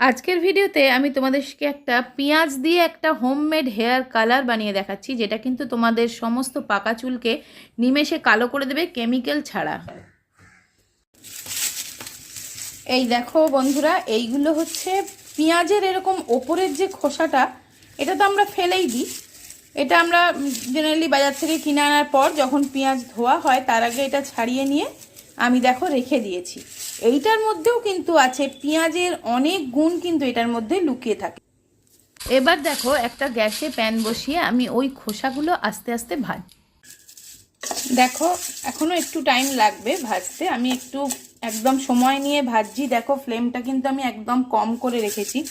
আজকের ভিডিওতে আমি তোমাদেরকে একটা পেঁয়াজ দিয়ে একটা হোমমেড হেয়ার কালার বানিয়ে দেখাচ্ছি, যেটা কিন্তু তোমাদের সমস্ত পাকা চুলকে নিমেষে কালো করে দেবে কেমিক্যাল ছাড়া। এই দেখো বন্ধুরা, এইগুলো হচ্ছে পেঁয়াজের এরকম ওপরের যে খোসাটা, এটা তো আমরা ফেলেই দিই। এটা আমরা জেনারেলি বাজার থেকে কিনে আনার পর যখন পেঁয়াজ ধোয়া হয়, তার আগে এটা ছাড়িয়ে নিয়ে আমি দেখো রেখে দিয়েছি। এইটার মধ্যেও কিন্তু আছে পেঁয়াজের অনেক গুণ কিন্তু এটার মধ্যে লুকিয়ে থাকে। এবার দেখো একটা গ্যাসে প্যান বসিয়ে আমি ওই খোসাগুলো আস্তে আস্তে ভাজ। দেখো এখনও একটু টাইম লাগবে ভাজতে। আমি একটু একদম সময় নিয়ে ভাজছি। দেখো ফ্লেমটা কিন্তু আমি একদম কম করে রেখেছি।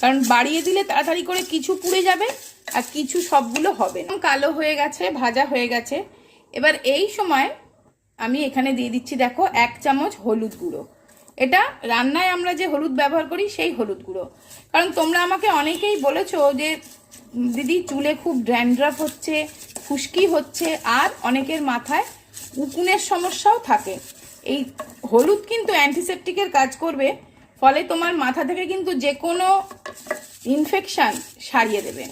কারণ বাড়িয়ে দিলে তাড়াতাড়ি করে কিছু পুড়ে যাবে আর কিছু সবগুলো হবে কালো হয়ে গেছে, ভাজা হয়ে গেছে। এবার এই সময় আমি এখানে দিয়ে দিচ্ছি, দেখো, এক চামচ হলুদ গুঁড়ো। এটা রান্নায় আমরা যে হলুদ ব্যবহার করি, সেই হলুদ গুঁড়ো। কারণ তোমরা আমাকে অনেকেই বলেছ যে দিদি, চুলে খুব ড্র্যান্ড্রাফ হচ্ছে, খুশকি হচ্ছে, আর অনেকের মাথায় উকুনের সমস্যাও থাকে। এই হলুদ কিন্তু অ্যান্টিসেপটিকের কাজ করবে, ফলে তোমার মাথা থেকে কিন্তু যে কোনো ইনফেকশান সারিয়ে দেবে।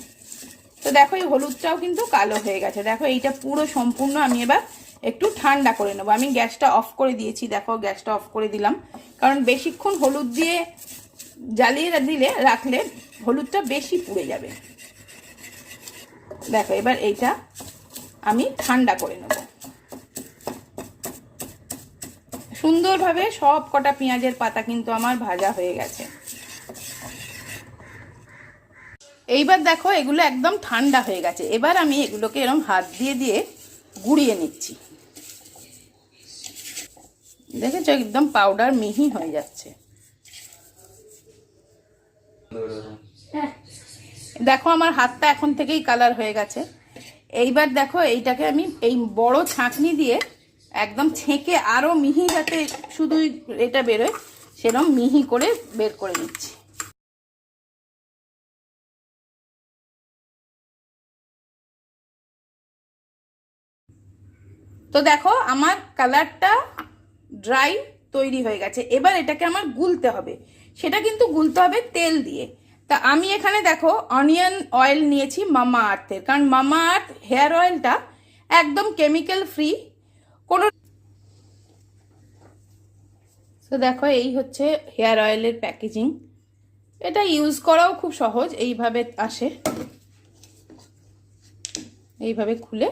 তো দেখো, এই হলুদটাও কিন্তু কালো হয়ে গেছে। দেখো, এইটা পুরো সম্পূর্ণ আমি এবার একটু ঠান্ডা করে নেব। আমি গ্যাসটা অফ করে দিয়েছি, দেখো গ্যাসটা অফ করে দিলাম। কারণ বেশিক্ষণ হলুদ দিয়ে জ্বালিয়ে দিলে, রাখলে হলুদটা বেশি পুড়ে যাবে। দেখো, এবার এইটা আমি ঠান্ডা করে নেব। সুন্দরভাবে সব কটা পেঁয়াজের পাতা কিন্তু আমার ভাজা হয়ে গেছে। এইবার দেখো, এগুলো একদম ঠান্ডা হয়ে গেছে। এবার আমি এগুলোকে এরকম হাত দিয়ে দিয়ে গুঁড়িয়ে নিচ্ছি। দেখেছ, একদম পাউডার মিহি হয়ে যাচ্ছে। দেখো, আমার হাতটা এখন থেকেই কালার হয়ে গেছে। এইবার দেখো, এইটাকে আমি এই বড় ছাঁকনি দিয়ে একদম ছেঁকে আরও মিহি যাতে শুধু এটা বেরোয়, সেরকম মিহি করে বের করে নিচ্ছি। তো দেখো, আমার কালারটা ড্রাই তৈরি হয়ে গেছে। এবার এটাকে আমার গুলতে হবে। সেটা কিন্তু গুলতে হবে তেল দিয়ে। তা আমি এখানে দেখো অনিয়ন অয়েল নিয়েছি মামা আর্থের। কারণ মামা আর্থ হেয়ার অয়েলটা একদম কেমিক্যাল ফ্রি কোনো তো দেখো এই হচ্ছে হেয়ার অয়েলের প্যাকেজিং এটা ইউজ করাও খুব সহজ, এইভাবে আসে। এইভাবে খুলে।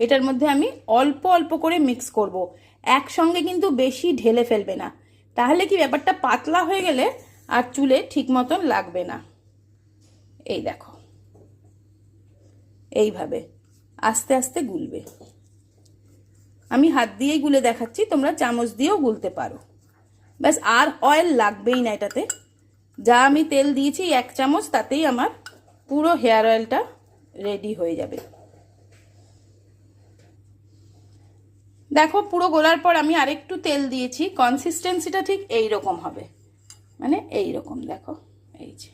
এটার মধ্যে আমি অল্প অল্প করে মিক্স করব। একসঙ্গে কিন্তু বেশি ঢেলে ফেলবে না। তাহলে কি ব্যাপারটা পাতলা হয়ে গেলে আর চুলে ঠিক মতন লাগবে না? এই দেখো। এইভাবে আস্তে আস্তে গুলবে। আমি হাত দিয়েই গুলে দেখাচ্ছি, তোমরা চামচ দিয়েও গুলতে পারো। ব্যাস, আর অয়েল লাগবেই না এটাতে। যা আমি তেল দিয়েছি এক চামচ, তাতেই আমার পুরো হেয়ার অয়েলটা রেডি হয়ে যাবে। দেখো, পুরো গোলার পর আমি আরেকটু তেল দিয়েছি। কনসিস্টেন্সিটা ঠিক এই রকম হবে। মানে এই রকম দেখো, এই যে।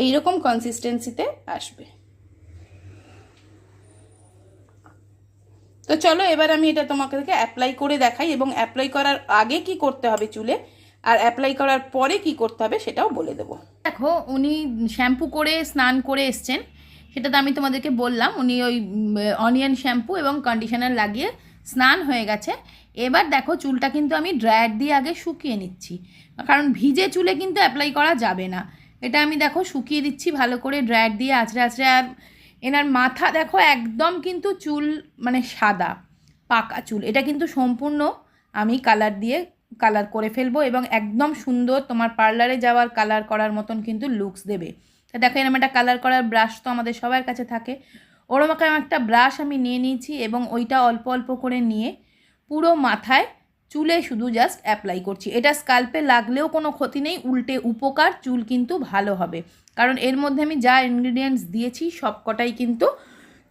এই রকম কনসিস্টেন্সিতে আসবে। তো চলো, এবার আমি এটা তোমাকে অ্যাপ্লাই করে দেখাই এবং অ্যাপ্লাই করার আগে কি করতে হবে চুলে আর অ্যাপ্লাই করার পরে কি করতে হবে সেটাও বলে দেবো। দেখো, উনি শ্যাম্পু করে, স্নান করে এসছেন। সেটা তো আমি তোমাদেরকে বললাম, উনি ওই অনিয়ন শ্যাম্পু এবং কন্ডিশনার লাগিয়ে স্নান হয়ে গেছে। এবার দেখো চুলটা কিন্তু আমি ড্রায়ার দিয়ে আগে শুকিয়ে নিচ্ছি। কারণ ভিজে চুলে কিন্তু অ্যাপ্লাই করা যাবে না। এটা আমি দেখো শুকিয়ে দিচ্ছি, ভালো করে ড্রায়ার দিয়ে আছড়ে আছড়ে। আর এনার মাথা দেখো একদম কিন্তু চুল মানে সাদা, পাকা চুল। এটা কিন্তু সম্পূর্ণ আমি কালার দিয়ে কালার করে ফেলব এবং একদম সুন্দর তোমার পার্লারে যাওয়ার কালার করার মতন কিন্তু লুকস দেবে। দেখো এরকম একটা কালার করার ব্রাশ তো আমাদের সবার কাছে থাকে। ওরকম একটা ব্রাশ আমি নিয়ে নিয়েছি এবং ওইটা অল্প অল্প করে নিয়ে পুরো মাথায় চুলে শুধু জাস্ট অ্যাপ্লাই করছি। এটা স্কাল্পে লাগলেও কোনো ক্ষতি নেই, উল্টে উপকার, চুল কিন্তু ভালো হবে। কারণ এর মধ্যে আমি যা ইনগ্রিডিয়েন্টস দিয়েছি সব কটাই কিন্তু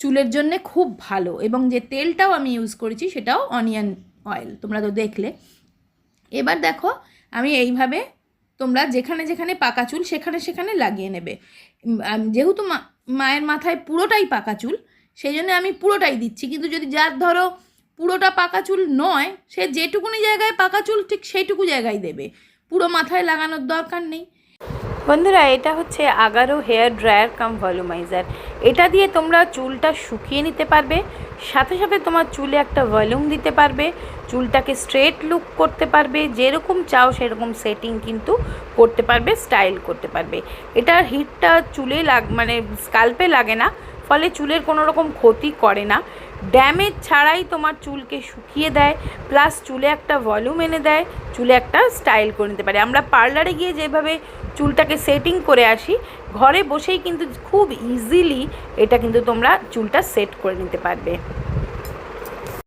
চুলের জন্যে খুব ভালো এবং যে তেলটাও আমি ইউজ করেছি, সেটাও অনিয়ন অয়েল তোমরা তো দেখলে। এবার দেখো, আমি এইভাবে তোমরা যেখানে যেখানে পাকা চুল, সেখানে সেখানে লাগিয়ে নেবে। যেহেতু মায়ের মাথায় পুরোটাই পাকা চুল সেই জন্য আমি পুরোটাই দিচ্ছি। কিন্তু যদি যার ধরো পুরোটা পাকা চুল নয়, সে যেটুকুনি জায়গায় পাকা চুল, ঠিক সেইটুকু জায়গায় দেবে। পুরো মাথায় লাগানোর দরকার নেই। বন্ধুরা, এটা হচ্ছে Agaro hair dryer cum volumizer. এটা দিয়ে তোমরা চুলটা শুকিয়ে নিতে পারবে, সাথে সাথে তোমার চুলে একটা ভলিউম দিতে পারবে, চুলটাকে স্ট্রেট লুক করতে পারবে, যেরকম চাও সেরকম সেটিং কিন্তু করতে পারবে, স্টাইল করতে পারবে। এটার হিটটা চুলে লাগ মানে স্কাল্পে লাগে না, ফলে চুলের কোনো রকম ক্ষতি করে না। ড্যামেজ ছাড়াই তোমার চুলকে শুকিয়ে দেয় প্লাস চুলে একটা ভলিউম এনে দেয়, চুলে একটা স্টাইল করে নিতে পারে। আমরা পার্লারে গিয়ে যেভাবে চুলটাকে সেটিং করে আসি, ঘরে বসেই কিন্তু খুব ইজিলি এটা কিন্তু তোমরা চুলটা সেট করে নিতে পারবে।